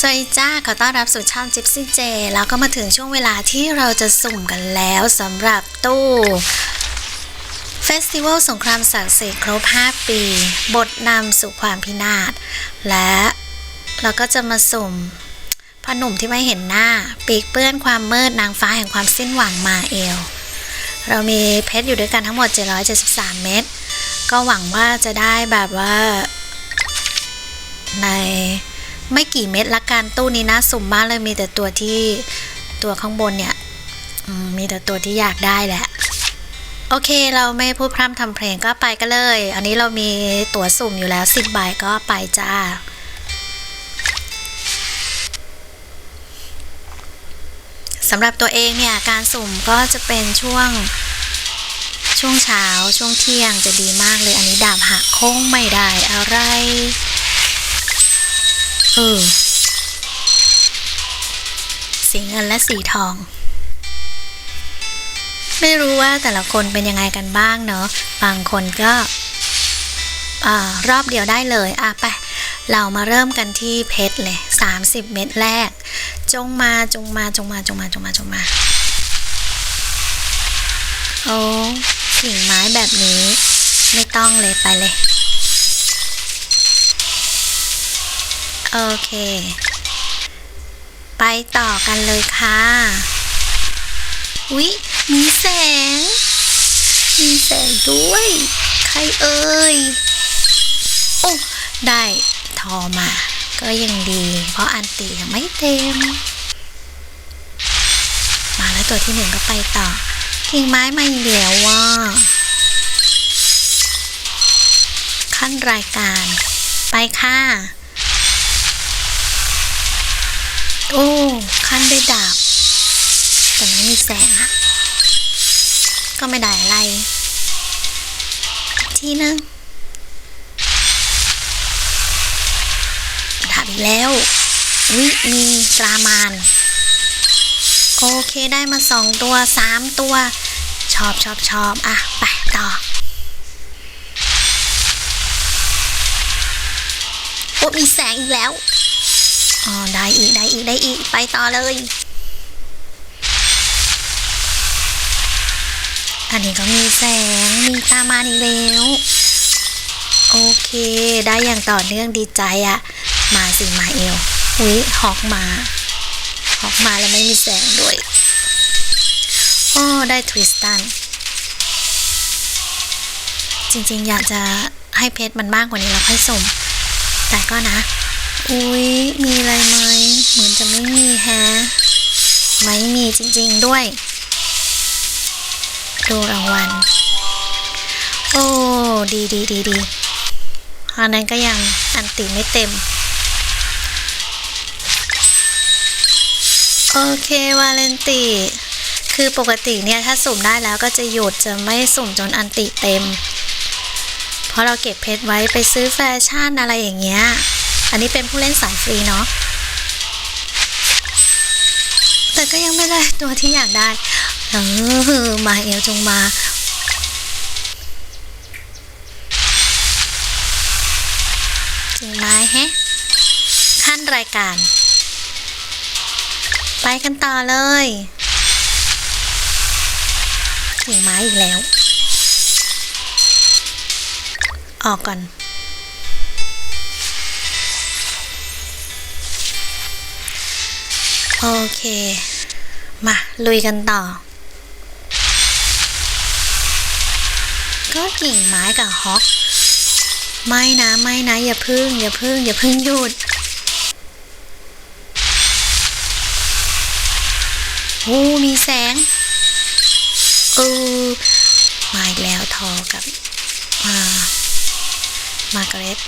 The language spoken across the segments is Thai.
สวัสดีจ้าขอต้อนรับสู่ช่องจิ p ซี่เจแล้วก็มาถึงช่วงเวลาที่เราจะสุ่มกันแล้วสำหรับตู้เฟสติวัลสงครามศักดิ์สิทธิ์ครบ 5 ปี บทนำสู่ความพินาศ และเราก็จะมาสุ่มพหนุ่มที่ไม่เห็นหน้า ปีกเปื้อนความมืดนางฟ้าแห่งความสิ้นหวังมาเอล เรามีเพชรอยู่ด้วยกันทั้งหมด 773 เม็ดก็หวังว่าจะได้แบบว่าใน ไม่กี่เม็ดละกันตู้นี้นะสุ่มมากเลยมีแต่ตัวที่ตัวข้างบนเนี่ยมีแต่ตัวที่อยากได้แหละ โอเคเราไม่พูดพร่ำทำเพลงก็ไปกันเลย อันนี้เรามีตั๋วสุ่มอยู่แล้ว10ใบก็ไปจ้าสำหรับตัวเองเนี่ยการสุ่มก็จะเป็นช่วงช่วงเช้าช่วงเที่ยงจะดีมากเลย อันนี้ดาบหักโค้งไม่ได้อะไร เออ สีเงินและสีทอง ไม่รู้ว่าแต่ละคนเป็นยังไงกันบ้างเนาะ บางคนก็อรอบเดียวได้เลย อะไป เรามาเริ่มกันที่เพชรเลย 30 เม็ดแรก จงมาจงมาจงมาจงมาจงมาจงมา โอ้กิ่งไม้แบบนี้ ไม่ต้องเลยไปเลย โอเค ไปต่อกันเลยค่ะอุ๊ยมีแสง มีแสงด้วย ใครเอ่ย โอ้ ได้ทอมา ก็ยังดี เพราะอันตียังไม่เต็ม มาแล้วตัวที่หนึ่งก็ไปต่อกิ่งไม้มาอีกแล้วว่า ขั้นรายการ ไปค่ะ โอ้ขั้นด้วยดาบ แต่ไม่มีแสงอะก็ไม่ได้อะไร ทีนึงดาบอีกแล้ว วิมีปลามานโอเคได้มาสองตัวสามตัว ชอบชอบชอบอะ ไปต่อโอ้มีแสงอีกแล้ว อ๋อได้อีกได้อีกได้อีกไปต่อเลย อันนี้ก็มีแสงมีตามาอีกแล้ว โอเค ได้อย่างต่อเนื่องดีใจอะมาสิมาเอวอุ้ยฮอกมาฮอกมาแล้วไม่มีแสงด้วยโอ้ได้ทริสตันจริงๆ อยากจะให้เพชรมันมากกว่านี้แล้วค่อยส่งแต่ก็นะ อุ๊ย มีอะไรไหม เหมือนจะไม่มีแฮะ ไม่มีจริง ๆด้วย ดูรางวัล โอ้ ดีดีดีดีอันนั้นก็ยังอันติไม่เต็ม โอเควาเลนติ คือปกติเนี่ย ถ้าสุ่มได้แล้วก็จะหยุดจะไม่สุ่มจนอันติเต็ม เพราะเราเก็บเพชรไว้ไปซื้อแฟชั่นอะไรอย่างเงี้ย อันนี้เป็นผู้เล่นสายฟรีเนาะ แต่ก็ยังไม่ได้ตัวที่อยากได้ เออ มาเอลจงมาจริงไหมแฮะ ขั้นรายการ ไปกันต่อเลยถึงไม้อีกแล้ว ออกก่อน โอเค มา ลุยกันต่อ ก็กิ่งไม้กับฮอกไม่นะไม่นะอย่าพึ่ง อย่าพึ่ง อย่าพึ่งหยุดโอ้มีแสงเออมาอีกแล้วทอกับมามาร์กร็ต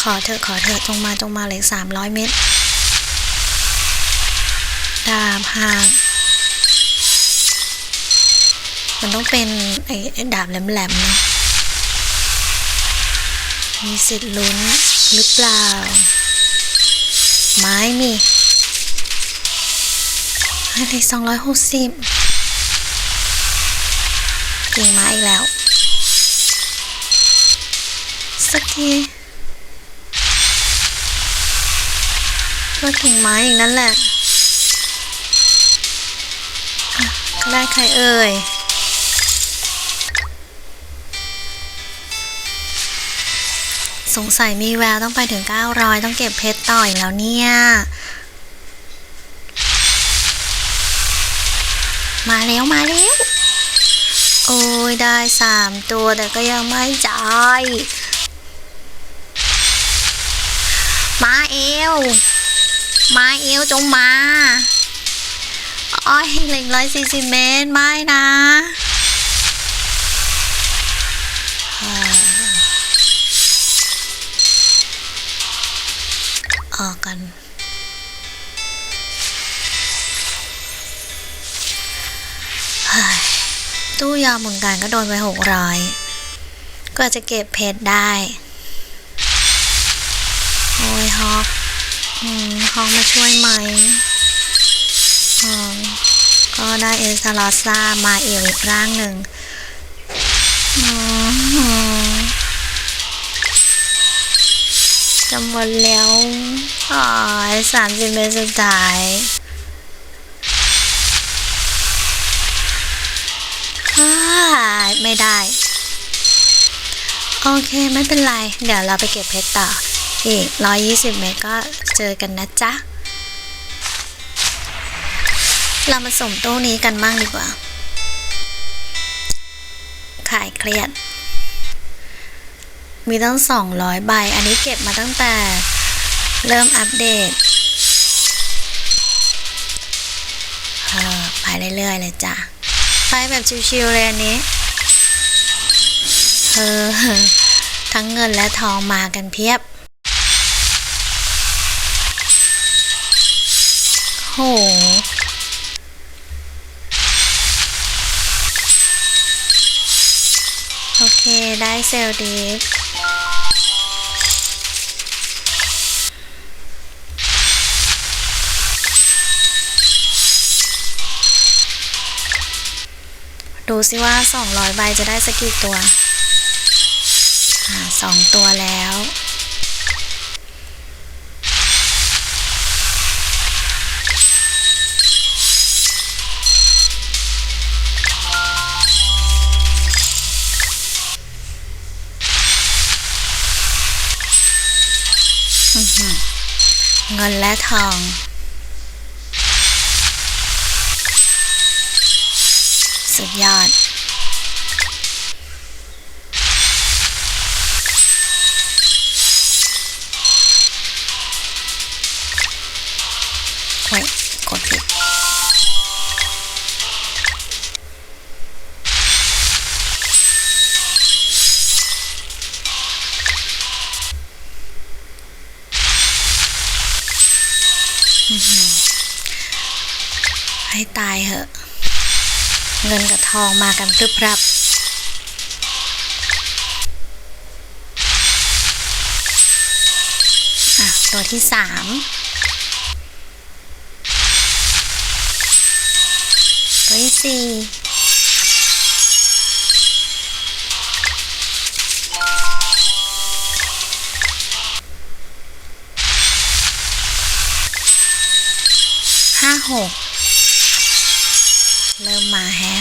ขอเธอขอเธอะจงมาจงมาเลยสามร้อยเมตร ดาบห่าง มันต้องเป็นไอ้ดาบแหลมๆนะมีสิทธิ์ลุ้นหรือเปล่า ไม้มีอะไรสองร้อยหกสิบกิ่งไม้อีกแล้ว สักทีก็กิ่งไม้อีกนั่นแหละ ได้ใครเอ่ย สงสัยมีแววต้องไปถึง 900 ต้องเก็บเพชรต่ออีกแล้วเนี่ย มาแล้วมาแล้วโอ้ยได้สามตัวแต่ก็ยังไม่จ่ายมาเอว มาเอวจงมา อ้อยเหล็กร้อยสี่สิบเมตร ไม่นะออกกันเฮ้ยตู้ยาหมุนการก็โดนไปหกร้อยก็จะเก็บเพชรได้ โอ้ยฮอกฮอกมาช่วยไหม อืมก็ได้เอสลอซ่ามาเอวอีกร่างหนึ่งอืมจะหมดแล้วอ๋อสามสิบเมตรสุดท้ายอ้ายไม่ได้ โอเคไม่เป็นไร เดี๋ยวเราไปเก็บเพชรต่อ อีก 120 เมตรก็เจอกันนะจ๊ะ เรามาส่งตู้นี้กันบ้างดีกว่า ขายเครียด มีตั้ง 200 ใบ อันนี้เก็บมาตั้งแต่เริ่มอัปเดต เออไปเรื่อยๆเลยจ้ะ ไปแบบชิวๆเลยอันนี้ เออ ทั้งเงินและทองมากันเพียบ โห เคได้เซลล์ดีฟดูสิว่า 200 ใบจะได้สักกี่ตัว อ่าสองตัวแล้ว งินและทอง สุดยอด เงินกับทองมากันพรึบพรับ อะ ตัวที่สามตัวที่สี่ห้าหก เริ่มมาแฮะ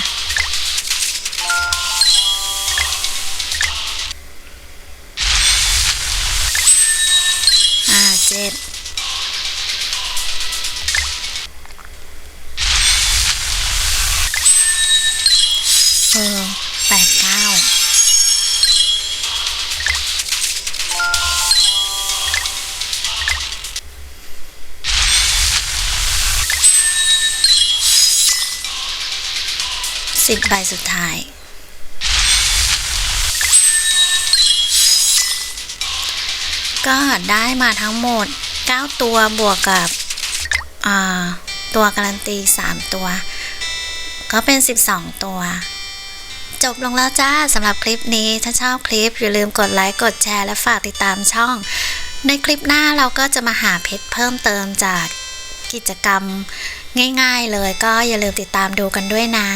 อ่าเจ็ดเออ สิบใบสุดท้าย ก็ได้มาทั้งหมด 9 ตัวบวกกับตัวการันตี 3 ตัว ก็เป็น 12 ตัว จบลงแล้วจ้าสำหรับคลิปนี้ ถ้าชอบคลิปอย่าลืมกดไลค์ กดแชร์ และฝากติดตามช่อง ในคลิปหน้าเราก็จะมาหาเพชรเพิ่มเติมจากกิจกรรมง่ายๆเลยก็อย่าลืมติดตามดูกันด้วยนะ